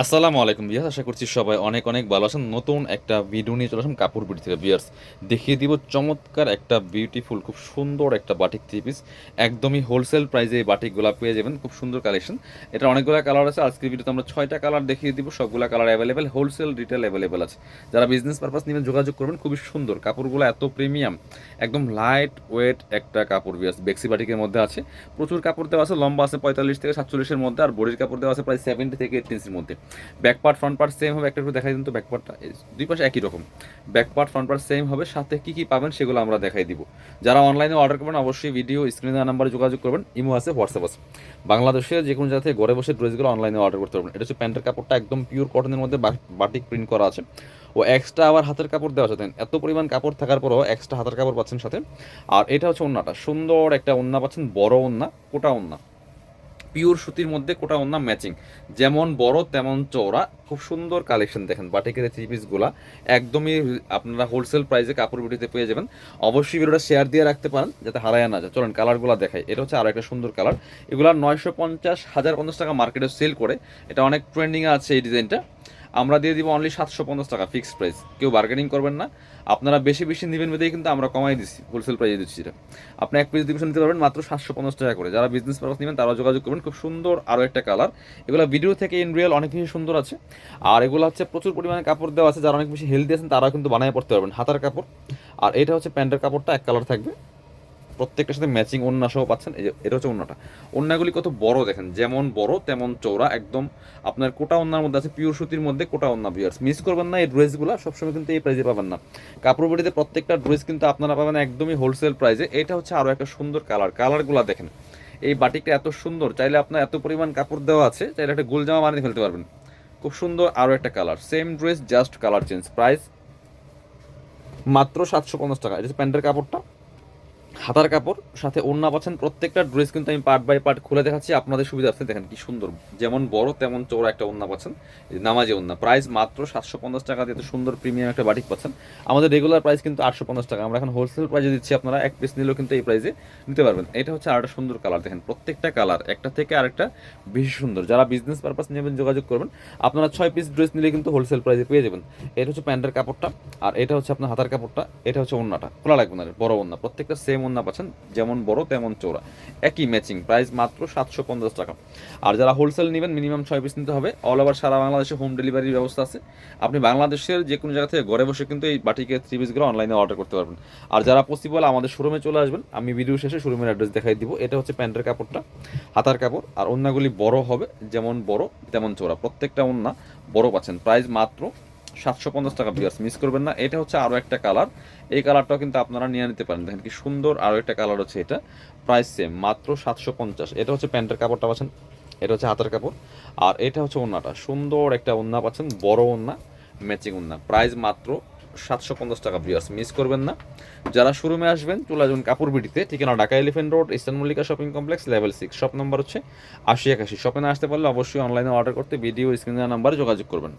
আসসালামু আলাইকুম বিয়াস আশা করছি সবাই অনেক অনেক ভালো আছেন। নতুন একটা ভিডিও নিয়ে চলে আসলাম কাপড় বিড়ি থেকে। বিয়ার্স দেখিয়ে দিব চমৎকার একটা বিউটিফুল খুব সুন্দর একটা বাটিক থ্রি পিস একদমই হোলসেল প্রাইসে এই বাটিকগুলো পেয়ে যাবেন, খুব সুন্দর কালেকশন এটা অনেকগুলো কালার আছে, আজকের ভিডিওতে আমরা ছয়টা কালার দেখিয়ে দিব, সবগুলো colour available wholesale retail available আছে। যারা বিজনেস পারপাস নিয়ে যোগাযোগ করবেন, খুবই সুন্দর। কাপড়গুলো এত প্রিমিয়াম একদম লাইট ওয়েট একটা কাপড় বিয়ার্স বেক্সি বাটিকের মধ্যে আছে। প্রচুর কাপড় দেওয়া আছে, লম্বা আছে পঁয়তাল্লিশ থেকে সাতচল্লিশের মধ্যে, আর বডির কাপড় দেওয়া আছে প্রায় সেভেন্টি থেকে এইট ইঞ্চির মধ্যে। Back part front part same হবে, একটা একটু দেখাই দিন তো ব্যাক পার্টটা দুই পাশে একই রকম। Back part front part same হবে, সাথে কী কী পাবেন সেগুলো আমরা দেখাই দিব। যারা অনলাইনে অর্ডার করবেন, অবশ্যই ভিডিও স্ক্রিনে দেওয়া নাম্বারে যোগাযোগ করবেন, ইমো আছে হোয়াটসঅ্যাপ আছে। বাংলাদেশে যে কোনো জায়গা থেকে ঘরে বসে ড্রেসগুলো অনলাইনে অর্ডার করতে পারবেন। এটা হচ্ছে প্যান্টের কাপড়টা একদম পিওর কটনের মধ্যে বাটিক প্রিন্ট করা আছে। ও এক্সট্রা আবার হাতের কাপড় দেওয়া আছে। এত পরিমাণ কাপড় থাকার পরও এক্সট্রা হাতের কাপড় পাচ্ছেন সাথে। আর এটা হচ্ছে ওন্নাটা। সুন্দর একটা ওন্না পাচ্ছেন, বড় ওন্না, কোটা ওন্না। পিওর সুতির মধ্যে কোটা ওন্না ম্যাচিং যেমন বড়, তেমন চওড়া। খুব সুন্দর কালেকশন দেখেন, বাটিকের থ্রি পিসগুলা একদমই আপনারা হোলসেল প্রাইসে কাপড় বিটিতে পেয়ে যাবেন। অবশ্যই ভিডিওটা শেয়ার দিয়ে রাখতে পারেন, যাতে হারায় না যায়। চলেন কালারগুলো দেখাই। এটা হচ্ছে আরও একটা সুন্দর কালার এগুলো নয়শো পঞ্চাশ, হাজার পঞ্চাশ টাকা মার্কেটে সেল করে। এটা অনেক ট্রেন্ডিংয়ে আছে এই ডিজাইনটা আমরা দিয়ে দিব অনলি সাতশো পঞ্চাশ টাকা ফিক্সড প্রাইস কেউ বার্গেনিং করবেন না। আপনারা বেশি বেশি নেবেন বেঁধেই কিন্তু আমরা কমাই দিচ্ছি হোলসেল প্রাইসে দিচ্ছি এটা। আপনি এক পিস ডিভিশন নিতে পারবেন মাত্র সাতশো পঞ্চাশ টাকা করে। যারা বিজনেস পারপাস নেবেন তারা যোগাযোগ করবেন। খুব সুন্দর আরও একটা কালার এগুলো ভিডিও থেকে ইন রিয়েল অনেক বেশি সুন্দর আছে। আর এগুলো হচ্ছে প্রচুর পরিমাণে কাপড় দেওয়া আছে। যারা অনেক বেশি হেলদি আছেন, তারাও কিন্তু বানায় পড়তে পারবেন। হাতার কাপড়। আর এটা হচ্ছে প্যান্টের কাপড়টা, এক কালার থাকবে। প্রত্যেকটার সাথে ম্যাচিং ওন্না সহ পাচ্ছেন। এটা হচ্ছে ওন্নাটা ওন্নাগুলি কত বড় দেখেন, যেমন বড়, তেমন চৌড়া একদম আপনার কোটা ওন্নার মধ্যে আছে পিওর সুতির মধ্যে কোটা ওন্না বিয়ার্স মিস করবেন না এই ড্রেসগুলো, সবসময় কিন্তু এই প্রাইজে পাবেন না। কাপড় বডিতে প্রত্যেকটা ড্রেস কিন্তু আপনারা পাবেন একদমই হোলসেল প্রাইজে এটা হচ্ছে আরও একটা সুন্দর কালার কালারগুলো দেখেন, এই বাটিকটা এত সুন্দর, চাইলে আপনার এত পরিমাণ কাপড় দেওয়া আছে, চাইলে একটা গোল জামা বানিয়ে ফেলতে পারবেন। খুব সুন্দর আরও একটা colour same dress just colour change price মাত্র সাতশো পঞ্চাশ টাকা। এটা প্যান্টের কাপড়টা হাতার কাপড়, সাথে ওড়না পাচ্ছেন প্রত্যেকটা ড্রেস কিন্তু আমি পার্ট বাই পার্ট খুলে দেখাচ্ছি। আপনাদের সুবিধা আছে দেখেন কি সুন্দর। যেমন বড়, তেমন চৌড়া একটা ওড়না পাচ্ছেন নামাজি ওড়না। প্রাইস মাত্র সাতশো পঞ্চাশ টাকা দিয়ে সুন্দর প্রিমিয়াম একটা বাটিক পাচ্ছেন। আমাদের রেগুলার প্রাইস কিন্তু আটশো পঞ্চাশ টাকা। আমরা এখন হোলসেল প্রাইসে দিচ্ছি আপনারা, এক পিস নিলেও কিন্তু এই প্রাইসে নিতে পারবেন। এটা হচ্ছে আরেকটা সুন্দর কালার দেখেন প্রত্যেকটা কালার একটা থেকে আরেকটা বেশি সুন্দর। যারা বিজনেস পারপাস নেবেন, যোগাযোগ করবেন। আপনারা ছয় পিস ড্রেস নিলে কিন্তু হোলসেল প্রাইসে পেয়ে যাবেন। এটা হচ্ছে প্যান্টের কাপড়টা। আর এটা হচ্ছে আপনার হাতার কাপড়টা। এটা হচ্ছে ওড়নাটা। খোলা লাগবে না, বড় ওড়না। প্রত্যেকটা সেম ওড়না পাচ্ছেন, যেমন বড় তেমন চৌড়া একই ম্যাচিং প্রাইস মাত্র সাতশো পঞ্চাশ টাকা। আর যারা হোলসেল নেবেন মিনিমাম ছয় পিস নিতে হবে। অল ওভার সারা বাংলাদেশে হোম ডেলিভারির ব্যবস্থা আছে। আপনি বাংলাদেশের যে কোনো জায়গা থেকে ঘরে বসে কিন্তু এই বাটিকে থ্রি পিসগুলো অনলাইনে অর্ডার করতে পারবেন। আর যারা পসিবল আমাদের শোরুমে চলে আসবেন, আমি ভিডিও শেষে শোরুমের অ্যাড্রেস দেখাই দিব। এটা হচ্ছে প্যান্টের কাপড়টা, হাতার কাপড়। আর ওন্নাগুলি বড় হবে, যেমন বড় তেমন চৌড়া প্রত্যেকটা ওন্না বড় পাচ্ছেন। প্রাইস মাত্র সাতশো পঞ্চাশ টাকা বিয়ার্স মিস করবেন না। এটা হচ্ছে আরও একটা কালার এই কালারটাও কিন্তু আপনারা নিয়ে নিতে পারেন। দেখেন কি সুন্দর আরও একটা কালার হচ্ছে এটা। প্রাইস সেম মাত্র সাতশো পঞ্চাশ। এটা হচ্ছে প্যান্টের কাপড়টা পাচ্ছেন। এটা হচ্ছে হাতের কাপড়। আর এটা হচ্ছে ওন্নাটা। সুন্দর একটা ওন্না পাচ্ছেন, বড় ওন্না ম্যাচিং ওন্না। প্রাইস মাত্র সাতশো পঞ্চাশ টাকা বিয়ার্স মিস করবেন না। যারা শোরুমে আসবেন, চলে আসবেন কাপড় বিটিতে। ঠিকানা Dhaka elephant road eastern Mallika shopping complex level six shop number হচ্ছে আশি একাশি। শপে না আসতে পারলে অবশ্যই অনলাইনে অর্ডার করতে ভিডিও স্ক্রিনের নাম্বারে যোগাযোগ করবেন।